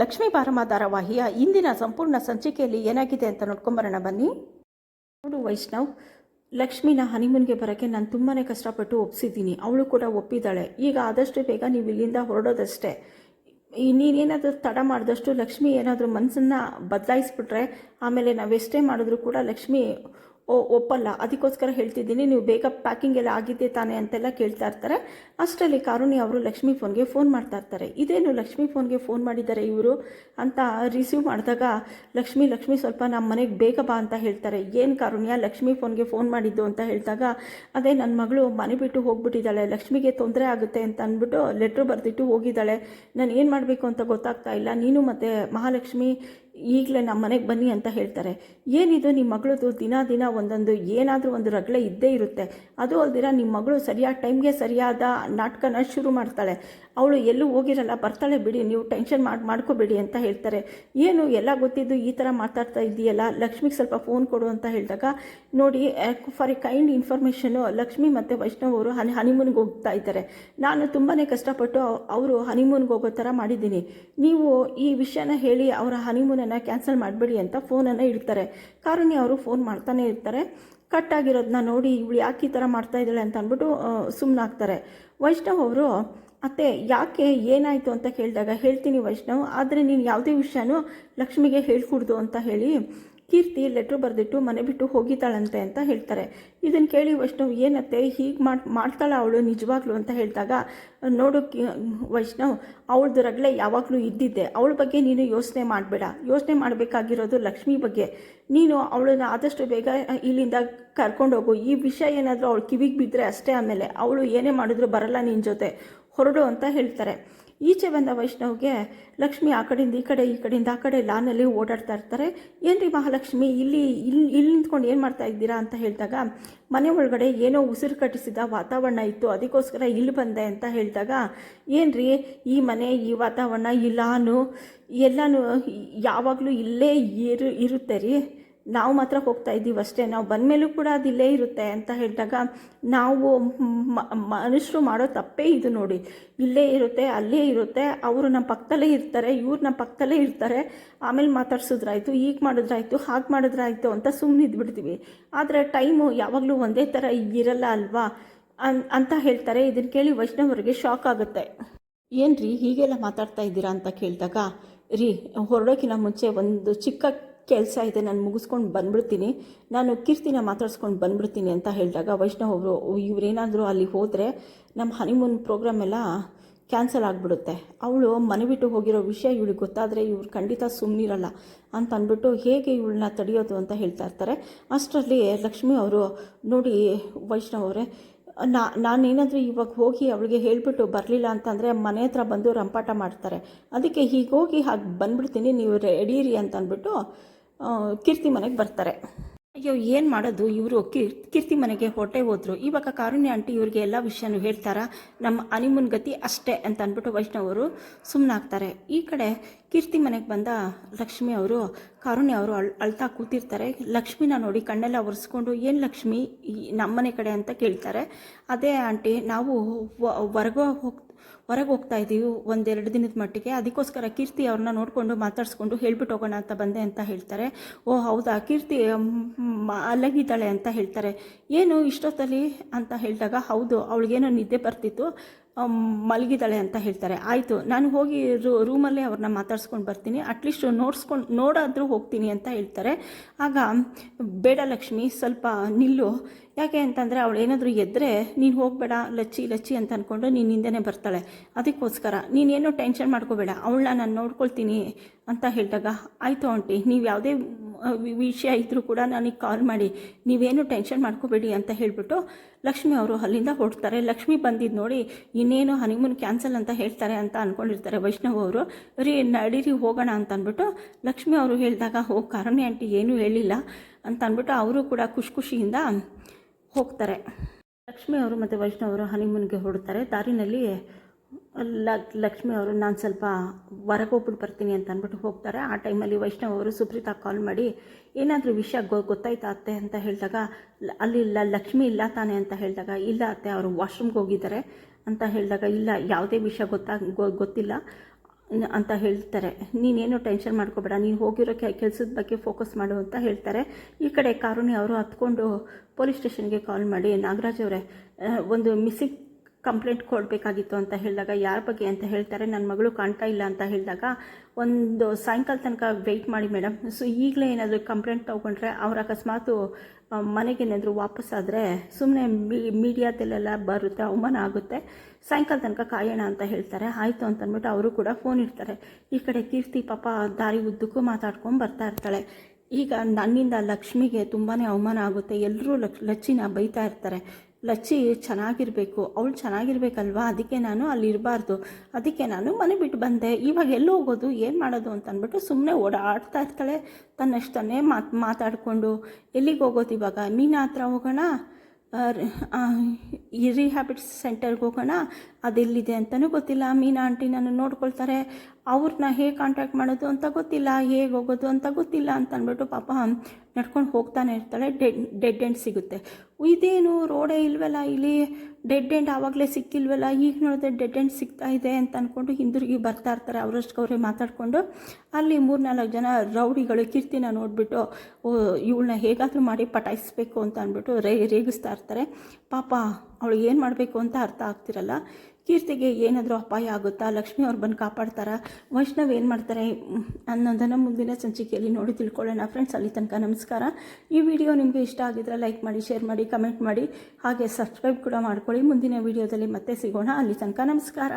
ಲಕ್ಷ್ಮೀ ಪಾರಮ್ಮ ಧಾರಾವಾಹಿಯ ಇಂದಿನ ಸಂಪೂರ್ಣ ಸಂಚಿಕೆಯಲ್ಲಿ ಏನಾಗಿದೆ ಅಂತ ನೋಡ್ಕೊಂಬರೋಣ ಬನ್ನಿ. ನೋಡು ವೈಷ್ಣವ್, ಲಕ್ಷ್ಮಿನ ಹನಿಮೂನ್ಗೆ ಬರೋಕ್ಕೆ ನಾನು ತುಂಬಾ ಕಷ್ಟಪಟ್ಟು ಒಪ್ಸಿದ್ದೀನಿ. ಅವಳು ಕೂಡ ಒಪ್ಪಿದ್ದಾಳೆ. ಈಗ ಆದಷ್ಟು ಬೇಗ ನೀವು ಇಲ್ಲಿಂದ ಹೊರಡೋದಷ್ಟೇ. ನೀನೇನಾದರೂ ತಡ ಮಾಡಿದಷ್ಟು ಲಕ್ಷ್ಮಿ ಏನಾದರೂ ಮನಸ್ಸನ್ನು ಬದಲಾಯಿಸ್ಬಿಟ್ರೆ, ಆಮೇಲೆ ನಾವೆಷ್ಟೇ ಮಾಡಿದ್ರು ಕೂಡ ಲಕ್ಷ್ಮಿ ಒಪ್ಪಲ್ಲ. ಅದಕ್ಕೋಸ್ಕರ ಹೇಳ್ತಿದ್ದೀನಿ, ನೀವು ಬೇಗ ಪ್ಯಾಕಿಂಗ್ ಎಲ್ಲ ಆಗಿದ್ದೆ ತಾನೆ ಅಂತೆಲ್ಲ ಕೇಳ್ತಾ ಇರ್ತಾರೆ. ಅಷ್ಟರಲ್ಲಿ ಕಾರುಣಿ ಅವರು ಲಕ್ಷ್ಮಿ ಫೋನ್ಗೆ ಫೋನ್ ಮಾಡ್ತಾ ಇರ್ತಾರೆ. ಇದೇನು ಲಕ್ಷ್ಮಿ ಫೋನ್ಗೆ ಫೋನ್ ಮಾಡಿದ್ದಾರೆ ಇವರು ಅಂತ ರಿಸೀವ್ ಮಾಡಿದಾಗ ಲಕ್ಷ್ಮಿ ಲಕ್ಷ್ಮಿ ಸ್ವಲ್ಪ ನಮ್ಮ ಮನೆಗೆ ಬೇಗ ಬಾ ಅಂತ ಹೇಳ್ತಾರೆ. ಏನು ಕಾರುಣ್ಯ, ಲಕ್ಷ್ಮಿ ಫೋನ್ಗೆ ಫೋನ್ ಮಾಡಿದ್ದು ಅಂತ ಹೇಳಿದಾಗ ಅದೇ ನನ್ನ ಮಗಳು ಮನೆ ಬಿಟ್ಟು ಹೋಗ್ಬಿಟ್ಟಿದ್ದಾಳೆ. ಲಕ್ಷ್ಮಿಗೆ ತೊಂದರೆ ಆಗುತ್ತೆ ಅಂತ ಅಂದ್ಬಿಟ್ಟು ಲೆಟ್ರ್ ಬರೆದಿಟ್ಟು ಹೋಗಿದ್ದಾಳೆ. ನಾನು ಏನು ಮಾಡಬೇಕು ಅಂತ ಗೊತ್ತಾಗ್ತಾ ಇಲ್ಲ. ನೀನು ಮತ್ತು ಮಹಾಲಕ್ಷ್ಮಿ ಈಗಲೇ ನಮ್ಮ ಮನೆಗೆ ಬನ್ನಿ ಅಂತ ಹೇಳ್ತಾರೆ. ಏನಿದು ನಿಮ್ಮ ಮಗಳದು ದಿನ ದಿನ ಒಂದೊಂದು ಏನಾದರೂ ಒಂದು ರಗಳೆ ಇದ್ದೇ ಇರುತ್ತೆ. ಅದು ಅಲ್ದಿರ ನಿಮ್ಮ ಮಗಳು ಸರಿಯಾದ ಟೈಮ್ಗೆ ಸರಿಯಾದ ನಾಟಕನ ಶುರು ಮಾಡ್ತಾಳೆ. ಅವಳು ಎಲ್ಲೂ ಹೋಗಿರಲ್ಲ, ಬರ್ತಾಳೆ ಬಿಡಿ, ನೀವು ಟೆನ್ಷನ್ ಮಾಡಿ, ಮಾಡ್ಕೋಬೇಡಿ ಅಂತ ಹೇಳ್ತಾರೆ. ಏನು ಎಲ್ಲ ಗೊತ್ತಿದ್ದು ಈ ಥರ ಮಾತಾಡ್ತಾ ಇದ್ದೀಯಲ್ಲ, ಲಕ್ಷ್ಮಿಗೆ ಸ್ವಲ್ಪ ಫೋನ್ ಕೊಡು ಅಂತ ಹೇಳಿದಾಗ, ನೋಡಿ for a kind information Lakshmi ಮತ್ತು ವೈಷ್ಣವ್ ಅವರು ಹನಿ, ಹನಿಮೂನ್ಗೆ ಹೋಗ್ತಾ ಇದ್ದಾರೆ. ನಾನು ತುಂಬಾ ಕಷ್ಟಪಟ್ಟು ಅವರು ಹನಿಮೂನ್ಗೆ ಹೋಗೋ ಥರ ಮಾಡಿದ್ದೀನಿ. ನೀವು ಈ ವಿಷಯನ ಹೇಳಿ ಅವರ ಹನಿಮೂನನ್ನು ಕ್ಯಾನ್ಸಲ್ ಮಾಡಬೇಡಿ ಅಂತ ಫೋನನ್ನು ಇಡ್ತಾರೆ. ಕಾರುಣಿ ಅವರು ಫೋನ್ ಮಾಡ್ತಾನೆ ಇರ್ತಾರೆ. ಕಟ್ ಆಗಿರೋದನ್ನ ನೋಡಿ ಇವಳು ಯಾಕೆ ಈ ಥರ ಮಾಡ್ತಾ ಇದ್ದಾಳೆ ಅಂತ ಅಂದ್ಬಿಟ್ಟು ಸುಮ್ಮನಾಗ್ತಾರೆ ವೈಷ್ಣವ್ ಅವರು, ಅತ್ತೆ, ಯಾಕೆ ಏನಾಯಿತು ಅಂತ ಕೇಳಿದಾಗ ಹೇಳ್ತೀನಿ ವೈಷ್ಣವ್, ಆದರೆ ನೀನು ಯಾವುದೇ ವಿಷಯನೂ ಲಕ್ಷ್ಮಿಗೆ ಹೇಳ್ಕೊಡ್ದು ಅಂತ ಹೇಳಿ ಕೀರ್ತಿ ಲೆಟ್ರು ಬರೆದಿಟ್ಟು ಮನೆ ಬಿಟ್ಟು ಹೋಗಿದ್ದಾಳಂತೆ ಅಂತ ಹೇಳ್ತಾರೆ. ಇದನ್ನು ಕೇಳಿ ವೈಷ್ಣವ್, ಏನತ್ತೆ, ಹೀಗೆ ಮಾಡಿ, ಮಾಡ್ತಾಳೆ ಅವಳು ನಿಜವಾಗ್ಲು? ಅಂತ ಹೇಳಿದಾಗ, ನೋಡು ವೈಷ್ಣವ್, ಅವಳದು ರಗಳೆ ಯಾವಾಗಲೂ ಇದ್ದಿದ್ದೆ. ಅವಳ ಬಗ್ಗೆ ನೀನು ಯೋಚನೆ ಮಾಡಬೇಡ. ಯೋಚನೆ ಮಾಡಬೇಕಾಗಿರೋದು ಲಕ್ಷ್ಮಿ ಬಗ್ಗೆ. ನೀನು ಅವಳನ್ನ ಆದಷ್ಟು ಬೇಗ ಇಲ್ಲಿಂದ ಕರ್ಕೊಂಡೋಗು ಈ ವಿಷಯ ಏನಾದರೂ ಅವಳು ಕಿವಿಗೆ ಬಿದ್ದರೆ ಅಷ್ಟೇ ಆಮೇಲೆ. ಅವಳು ಏನೇ ಮಾಡಿದ್ರು ಬರಲ್ಲ ನಿನ್ನ ಜೊತೆ. ಹೊರಡು ಅಂತ ಹೇಳ್ತಾರೆ. ಈಚೆ ಬಂದ ವೈಷ್ಣವ್ಗೆ, ಲಕ್ಷ್ಮಿ, ಆ ಕಡೆಯಿಂದ ಈ ಕಡೆ, ಈ ಕಡೆಯಿಂದ ಆ ಕಡೆ ಲಾನಲ್ಲಿ ಓಡಾಡ್ತಾ ಇರ್ತಾರೆ. ಏನ್ರಿ ಮಹಾಲಕ್ಷ್ಮಿ? ಇಲ್ಲಿ ಇಲ್ಲಿ ಇಲ್ಲಿ ನಿಂತ್ಕೊಂಡು ಏನು ಮಾಡ್ತಾ ಇದ್ದೀರಾ? ಅಂತ ಹೇಳಿದಾಗ, ಮನೆ ಒಳಗಡೆ ಏನೋ ಉಸಿರು ಕಟ್ಟಿಸಿದ ವಾತಾವರಣ ಇತ್ತು. ಅದಕ್ಕೋಸ್ಕರ ಇಲ್ಲಿ ಬಂದೆ ಅಂತ ಹೇಳಿದಾಗ, ಏನ್ರಿ ಈ ಮನೆ, ಈ ವಾತಾವರಣ ಈ ಲಾನು ಎಲ್ಲನೂ ಯಾವಾಗಲೂ ಇಲ್ಲೇ ಇರು, ಇರುತ್ತೆ ರೀ. ನಾವು ಮಾತ್ರ ಹೋಗ್ತಾ ಇದ್ದೀವಿ ಅಷ್ಟೇ, ನಾವು ಬಂದಮೇಲೂ ಕೂಡ ಅದಿಲ್ಲೇ ಇರುತ್ತೆ ಅಂತ ಹೇಳಿದಾಗ ನಾವು ಮನುಷ್ಯರು ಮಾಡೋ ತಪ್ಪೇ ಇದು ನೋಡಿ. ಇಲ್ಲೇ ಇರುತ್ತೆ, ಅಲ್ಲೇ ಇರುತ್ತೆ, ಅವರು ನಮ್ಮ ಪಕ್ಕದಲ್ಲೇ ಇರ್ತಾರೆ, ಇವ್ರು ನಮ್ಮ ಪಕ್ಕದಲ್ಲೇ ಇರ್ತಾರೆ, ಆಮೇಲೆ ಮಾತಾಡ್ಸಿದ್ರಾಯ್ತು, ಈಗ ಮಾಡಿದ್ರಾಯ್ತು, ಹಾಗೆ ಮಾಡಿದ್ರಾಯ್ತು ಅಂತ ಸುಮ್ಮನೆ ಇದ್ಬಿಡ್ತೀವಿ. ಆದರೆ ಟೈಮು ಯಾವಾಗಲೂ ಒಂದೇ ಥರ ಇರಲ್ಲ ಅಲ್ವಾ? ಅಂತ ಹೇಳ್ತಾರೆ. ಇದನ್ನು ಕೇಳಿ ವೈಷ್ಣವರಿಗೆ ಶಾಕ್ ಆಗುತ್ತೆ. ಏನ್ರಿ ಹೀಗೆಲ್ಲ ಮಾತಾಡ್ತಾ ಇದ್ದೀರಾ ಅಂತ ಕೇಳಿದಾಗ, ರೀ ಹೊರಡೋಕ್ಕಿಂತ ಮುಂಚೆ ಒಂದು ಚಿಕ್ಕ ಕೆಲಸ ಇದೆ, ನಾನು ಮುಗಿಸ್ಕೊಂಡು ಬಂದ್ಬಿಡ್ತೀನಿ. ನಾನು ಕೀರ್ತಿನ ಮಾತಾಡ್ಸ್ಕೊಂಡು ಬಂದ್ಬಿಡ್ತೀನಿ ಅಂತ ಹೇಳಿದಾಗ ವೈಷ್ಣವ್ ಅವರು, ಇವರೇನಾದರೂ ಅಲ್ಲಿ ಹೋದರೆ ನಮ್ಮ ಹನಿಮೂನ್ ಪ್ರೋಗ್ರಾಮ್ ಎಲ್ಲ ಕ್ಯಾನ್ಸಲ್ ಆಗಿಬಿಡುತ್ತೆ. ಅವಳು ಮನೆ ಬಿಟ್ಟು ಹೋಗಿರೋ ವಿಷಯ ಇವಳಿಗೆ ಗೊತ್ತಾದರೆ ಇವ್ರು ಖಂಡಿತ ಸುಮ್ಮನಿರಲ್ಲ ಅಂತ ಅಂದ್ಬಿಟ್ಟು ಹೇಗೆ ಇವಳನ್ನ ತಡೆಯೋದು ಅಂತ ಹೇಳ್ತಾ ಇರ್ತಾರೆ. ಅಷ್ಟರಲ್ಲಿ ಲಕ್ಷ್ಮಿ ಅವರು ನೋಡಿ ವೈಷ್ಣವ್ ಅವರೇ, ನಾ, ನಾನೇನಾದರೂ ಇವಾಗ ಹೋಗಿ ಅವಳಿಗೆ ಹೇಳಿಬಿಟ್ಟು ಬರಲಿಲ್ಲ ಅಂತಂದರೆ ಮನೆ ಹತ್ರ ಬಂದು ರಂಪಾಟ ಮಾಡ್ತಾರೆ. ಅದಕ್ಕೆ ಹೀಗೆ ಹೋಗಿ ಹಾಗೆ ಬಂದ್ಬಿಡ್ತೀನಿ, ನೀವು ರೆಡಿರಿ ಅಂತ ಅಂದ್ಬಿಟ್ಟು ಕೀರ್ತಿ ಮನೆಗೆ ಬರ್ತಾರೆ. ಅಯ್ಯೋ, ಏನು ಮಾಡೋದು? ಇವರು ಕೀರ್, ಕೀರ್ತಿ ಮನೆಗೆ ಹೊಟ್ಟೆ ಹೋದ್ರು. ಇವಾಗ ಕಾರುಣ್ಯ ಆಂಟಿ ಇವ್ರಿಗೆ ಎಲ್ಲ ವಿಷಯನೂ ಹೇಳ್ತಾರಾ? ನಮ್ಮ ಅನಿಮುನ್ ಗತಿ ಅಷ್ಟೇ ಅಂತ ಅಂದ್ಬಿಟ್ಟು ವೈಷ್ಣವರು ಸುಮ್ಮನಾಗ್ತಾರೆ ಈ ಕಡೆ ಕೀರ್ತಿ ಮನೆಗೆ ಬಂದ ಲಕ್ಷ್ಮಿ ಅವರು, ಕಾರುಣ್ಯ ಅವರು ಅಳ್, ಅಳ್ತಾ ಕೂತಿರ್ತಾರೆ. ಲಕ್ಷ್ಮಿನ ನೋಡಿ ಕಣ್ಣೆಲ್ಲ ಒರೆಸ್ಕೊಂಡು, ಏನು ಲಕ್ಷ್ಮಿ ನಮ್ಮನೆ ಕಡೆ ಅಂತ ಕೇಳ್ತಾರೆ. ಅದೇ ಆಂಟಿ, ನಾವು ಹೊರಗೆ ಹೋಗ್ ಹೊರಗೆ ಹೋಗ್ತಾ ಇದ್ದೀವಿ ಒಂದೆರಡು ದಿನದ ಮಟ್ಟಿಗೆ. ಅದಕ್ಕೋಸ್ಕರ ಕೀರ್ತಿ ಅವ್ರನ್ನ ನೋಡಿಕೊಂಡು ಮಾತಾಡಿಸ್ಕೊಂಡು ಹೇಳ್ಬಿಟ್ಟು ಹೋಗೋಣ ಅಂತ ಬಂದೆ ಅಂತ ಹೇಳ್ತಾರೆ. ಓ, ಹೌದಾ? ಕೀರ್ತಿ ಅಲ್ಲಗಿದ್ದಾಳೆ ಅಂತ ಹೇಳ್ತಾರೆ. ಏನು ಇಷ್ಟೊತ್ತಲ್ಲಿ ಅಂತ ಹೇಳಿದಾಗ, ಹೌದು, ಅವಳಿಗೇನೋ ನಿದ್ದೆ ಬರ್ತಿತ್ತು ಮಲಗಿದ್ದಾಳೆ ಅಂತ ಹೇಳ್ತಾರೆ. ಆಯಿತು, ನಾನು ಹೋಗಿ ರೂ, ರೂಮಲ್ಲೇ ಅವ್ರನ್ನ ಮಾತಾಡ್ಸ್ಕೊಂಡು ಬರ್ತೀನಿ. ಅಟ್ಲೀಸ್ಟ್ ನೋಡ್ಸ್ಕೊಂಡು, ನೋಡಾದರೂ ಹೋಗ್ತೀನಿ ಅಂತ ಹೇಳ್ತಾರೆ. ಆಗ ಬೇಡ ಲಕ್ಷ್ಮಿ ಸ್ವಲ್ಪ ನಿಲ್ಲು. ಯಾಕೆ ಅಂತಂದರೆ ಅವಳು ಏನಾದರೂ ಎದ್ದರೆ ನೀನು ಹೋಗಬೇಡ, ಲಚ್ಚಿ ಲಚ್ಚಿ ಅಂತ ಅಂದ್ಕೊಂಡು ನೀನು ಹಿಂದೆನೇ ಬರ್ತಾಳೆ. ಅದಕ್ಕೋಸ್ಕರ ನೀನೇನು ಟೆನ್ಷನ್ ಮಾಡ್ಕೋಬೇಡ, ಅವಳನ್ನ ನಾನು ನೋಡ್ಕೊಳ್ತೀನಿ ಅಂತ ಹೇಳಿದಾಗ, ಆಯಿತು ಆಂಟಿ, ನೀವು ಯಾವುದೇ ವಿಷಯ ಇದ್ದರೂ ಕೂಡ ನನಗೆ ಕಾಲ್ ಮಾಡಿ, ನೀವೇನು ಟೆನ್ಷನ್ ಮಾಡ್ಕೋಬೇಡಿ ಅಂತ ಹೇಳಿಬಿಟ್ಟು ಲಕ್ಷ್ಮಿ ಅವರು ಅಲ್ಲಿಂದ ಹೊರಡ್ತಾರೆ. ಲಕ್ಷ್ಮಿ ಬಂದಿದ್ದು ನೋಡಿ ಇನ್ನೇನು ಹನಿಮೂನ್ ಕ್ಯಾನ್ಸಲ್ ಅಂತ ಹೇಳ್ತಾರೆ ಅಂತ ಅಂದ್ಕೊಂಡಿರ್ತಾರೆ ವೈಷ್ಣವ್ ಅವರು. ರೀ, ನಡೀರಿ ಹೋಗೋಣ ಅಂತ ಅಂದ್ಬಿಟ್ಟು ಲಕ್ಷ್ಮಿ ಅವರು ಹೇಳಿದಾಗ ಹೋಗಿ ಕಾರಣ ಆಂಟಿ, ಏನೂ ಹೇಳಿಲ್ಲ ಅಂತ ಅಂದ್ಬಿಟ್ಟು ಅವರು ಕೂಡ ಖುಷಿ ಖುಷಿಯಿಂದ ಹೋಗ್ತಾರೆ. ಲಕ್ಷ್ಮಿ ಅವರು ಮತ್ತು ವೈಷ್ಣವ್ ಅವರು ಹನಿಮೂನ್ಗೆ ಹೊರಡ್ತಾರೆ. ದಾರಿನಲ್ಲಿ ಲಕ್ಷ್ಮಿ ಅವರು, ನಾನು ಸ್ವಲ್ಪ ಹೊರಗೆ ಹೋಗ್ಬಿಟ್ಟು ಬರ್ತೀನಿ ಅಂತ ಅಂದ್ಬಿಟ್ಟು ಹೋಗ್ತಾರೆ. ಆ ಟೈಮಲ್ಲಿ ವೈಷ್ಣವ್ ಅವರು ಸುಪ್ರೀತಾ ಕಾಲ್ ಮಾಡಿ, ಏನಾದರೂ ವಿಷಯ ಗೊ, ಗೊತ್ತಾಯ್ತಾ ಅತ್ತೆ ಅಂತ ಹೇಳಿದಾಗ ಅಲ್ಲಿ ಇಲ್ಲ ಲಕ್ಷ್ಮಿ ಇಲ್ಲ ತಾನೆ ಅಂತ ಹೇಳಿದಾಗ, ಇಲ್ಲ ಅತ್ತೆ, ಅವರು ವಾಶ್ರೂಮ್ಗೆ ಹೋಗಿದ್ದಾರೆ ಅಂತ ಹೇಳಿದಾಗ, ಇಲ್ಲ, ಯಾವುದೇ ವಿಷಯ ಗೊತ್ತಾಗ ಗೊತ್ತಿಲ್ಲ. ಅಂತ ಹೇಳ್ತಾರೆ. ನೀನೇನು ಟೆನ್ಷನ್ ಮಾಡ್ಕೋಬೇಡ, ನೀನು ಹೋಗಿರೋ ಕೆಲಸದ ಬಗ್ಗೆ ಫೋಕಸ್ ಮಾಡು ಅಂತ ಹೇಳ್ತಾರೆ. ಈ ಕಡೆ ಕಾರುಣಿ ಅವರು ಹತ್ಕೊಂಡು ಪೊಲೀಸ್ ಸ್ಟೇಷನ್ಗೆ ಕಾಲ್ ಮಾಡಿ, ನಾಗರಾಜ್ ಅವರೇ ಒಂದು ಮಿಸ್ಸಿಂಗ್ ಕಂಪ್ಲೇಂಟ್ ಕೊಡಬೇಕಾಗಿತ್ತು ಅಂತ ಹೇಳಿದಾಗ, ಯಾರ ಬಗ್ಗೆ ಅಂತ ಹೇಳ್ತಾರೆ ನನ್ನ ಮಗಳು ಕಾಣ್ತಾ ಇಲ್ಲ ಅಂತ ಹೇಳಿದಾಗ, ಒಂದು ಸಾಯಂಕಾಲ ತನಕ ವೆಯ್ಟ್ ಮಾಡಿ ಮೇಡಮ್ ಸೊ ಈಗಲೇ ಏನಾದರೂ ಕಂಪ್ಲೇಂಟ್ ತೊಗೊಂಡ್ರೆ ಅವ್ರ ಅಕಸ್ಮಾತು ಮನೆಗೆ ಏನಾದರೂ ವಾಪಸ್ ಆದರೆ ಸುಮ್ಮನೆ ಮೀಡಿಯಾದಲ್ಲೆಲ್ಲ ಬರುತ್ತೆ, ಅವಮಾನ ಆಗುತ್ತೆ. ಸಾಯಂಕಾಲ ತನಕ ಕಾಯೋಣ ಅಂತ ಹೇಳ್ತಾರೆ. ಆಯಿತು ಅಂತ ಅಂದ್ಬಿಟ್ಟು ಅವರು ಕೂಡ ಫೋನ್ ಇಡ್ತಾರೆ. ಈ ಕಡೆ ಕೀರ್ತಿ ಪಾಪ ದಾರಿ ಉದ್ದಕ್ಕೂ ಮಾತಾಡ್ಕೊಂಡು ಬರ್ತಾ ಇರ್ತಾಳೆ. ಈಗ ನನ್ನಿಂದ ಲಕ್ಷ್ಮಿಗೆ ತುಂಬಾ ಅವಮಾನ ಆಗುತ್ತೆ. ಎಲ್ಲರೂ ಲಕ್, ಲಚ್ಚಿನ ಬೈತಾ ಇರ್ತಾರೆ. ಲಚ್ಚಿ ಚೆನ್ನಾಗಿರಬೇಕು, ಅವಳು ಚೆನ್ನಾಗಿರ್ಬೇಕಲ್ವಾ? ಅದಕ್ಕೆ ನಾನು ಅಲ್ಲಿ ಇರಬಾರ್ದು ಅದಕ್ಕೆ ನಾನು ಮನೆ ಬಿಟ್ಟು ಬಂದೆ. ಇವಾಗ ಎಲ್ಲಿ ಹೋಗೋದು, ಏನು ಮಾಡೋದು ಅಂತ ಅಂದ್ಬಿಟ್ಟು ಸುಮ್ಮನೆ ಓಡಾಡ್ತಾ ಇರ್ತಾಳೆ. ತನ್ನಷ್ಟನ್ನೇ ಮಾತು ಮಾತ್ ಮಾತಾಡಿಕೊಂಡು, ಎಲ್ಲಿಗೆ ಹೋಗೋದು ಇವಾಗ? ಮೀನಾ ಹತ್ರ ಹೋಗೋಣ? ರಿಹ್ಯಾಬಿಟ್ಸ್ ಸೆಂಟರ್ಗೆ ಹೋಗೋಣ? ಅದೆಲ್ಲಿದೆ ಅಂತಲೂ ಗೊತ್ತಿಲ್ಲ. ಮೀನಾ ಆಂಟಿ ನಾನು ನೋಡ್ಕೊಳ್ತಾರೆ. ಅವ್ರನ್ನ ಹೇಗೆ ಕಾಂಟ್ಯಾಕ್ಟ್ ಮಾಡೋದು ಅಂತ ಗೊತ್ತಿಲ್ಲ, ಹೇಗೆ ಹೋಗೋದು ಅಂತ ಗೊತ್ತಿಲ್ಲ ಅಂತ ಅಂದ್ಬಿಟ್ಟು ಪಾಪ ನಡ್ಕೊಂಡು ಹೋಗ್ತಾನೆ ಇರ್ತಾಳೆ ಡೆಡ್ ಡೆಡ್ ಎಂಡ್ ಸಿಗುತ್ತೆ. ಇದೇನು ರೋಡೇ ಇಲ್ವಲ್ಲ, ಇಲ್ಲಿ ಡೆಡ್ ಎಂಡ್ ಆವಾಗಲೇ ಸಿಕ್ಕಿಲ್ವಲ್ಲ, ಈಗ ನೋಡಿದ್ರೆ ಡೆಡ್ ಎಂಡ್ ಸಿಗ್ತಾ ಇದೆ ಅಂತ ಅಂದ್ಕೊಂಡು ಹಿಂದಿರುಗಿ ಬರ್ತಾ ಇರ್ತಾರೆ. ಅವರೇ ಮಾತಾಡಿಕೊಂಡು ಅಲ್ಲಿ ಮೂರ್ನಾಲ್ಕು ಜನ ರೌಡಿಗಳು, ಕೀರ್ತಿನ ನೋಡಿಬಿಟ್ಟು ಇವಳನ್ನ ಹೇಗಾದರೂ ಮಾಡಿ ಪಟಾಯಿಸ್ಬೇಕು ಅಂತ ಅಂದ್ಬಿಟ್ಟು ರೇ, ರೇಗಿಸ್ತಾ ಇರ್ತಾರೆ. ಪಾಪ, ಅವಳು ಏನು ಮಾಡಬೇಕು ಅಂತ ಅರ್ಥ ಆಗ್ತಿರಲ್ಲ. ಕೀರ್ತಿಗೆ ಏನಾದರೂ ಅಪಾಯ ಆಗುತ್ತಾ? ಲಕ್ಷ್ಮಿ ಅವ್ರು ಬಂದು ಕಾಪಾಡ್ತಾರಾ? ವೈಷ್ಣವ್ ಏನು ಮಾಡ್ತಾರೆ? ಅನ್ನೋದನ್ನು ಮುಂದಿನ ಸಂಚಿಕೆಯಲ್ಲಿ ನೋಡಿ ತಿಳ್ಕೊಳ್ಳೋಣ. ಫ್ರೆಂಡ್ಸ್ ಅಲ್ಲಿ ತನಕ ನಮಸ್ಕಾರ. ಈ ವಿಡಿಯೋ ನಿಮಗೆ ಇಷ್ಟ ಆಗಿದ್ರೆ ಲೈಕ್ ಮಾಡಿ ಶೇರ್ ಮಾಡಿ ಕಮೆಂಟ್ ಮಾಡಿ, ಹಾಗೆ ಸಬ್ಸ್ಕ್ರೈಬ್ ಕೂಡ ಮಾಡ್ಕೊಳ್ಳಿ. ಮುಂದಿನ ವಿಡಿಯೋದಲ್ಲಿ ಮತ್ತೆ ಸಿಗೋಣ. ಅಲ್ಲಿ ತನಕ ನಮಸ್ಕಾರ.